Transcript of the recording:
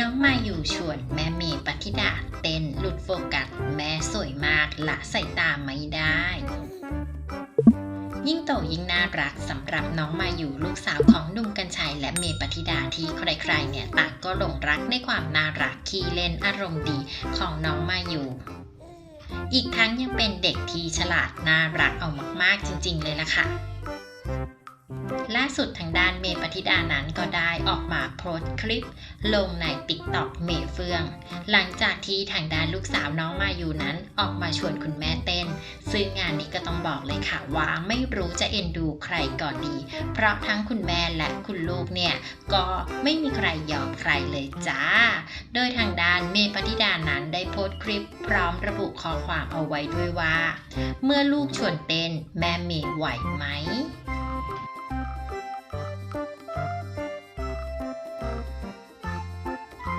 น้องมาอยู่ชวนแม่เมย์ปฏิดาเต้นหลุดโฟกัส แม่สวยมากละใส่ตาไม่ได้ ยิ่งโตยิ่งน่ารักสำหรับน้องมาอยู่ลูกสาวของหนุ่มกัญชัยและเมย์ปฏิดาที่ใครๆเนี่ยต่างก็หลงรักในความน่ารักขี้เล่นอารมณ์ดีของน้องมาอยู่อีกทั้งยังเป็นเด็กที่ฉลาดน่ารักเอามากๆจริง ๆ เลยล่ะค่ะ สุดทางด้านเมย์ปฏิดานั้นก็ได้ออกมาโพสต์คลิป ลงในติ๊กต็อกเมย์เฟือง หลังจากที่ทางด้านลูกสาวน้องมาอยู่นั้นออกมาชวนคุณแม่เต้น ซึ่งงานนี้ก็ต้องบอกเลยค่ะว่าไม่รู้จะเอ็นดูใครก่อนดี เพราะทั้งคุณแม่และคุณลูกเนี่ย ก็ไม่มีใครยอมใครเลยจ้า โดยทางด้านเมย์ปฏิดานั้นได้โพสต์คลิป พร้อมระบุข้อความเอาไว้ด้วยว่า เมื่อลูกชวนเต้นแม่เมย์ไหวไหม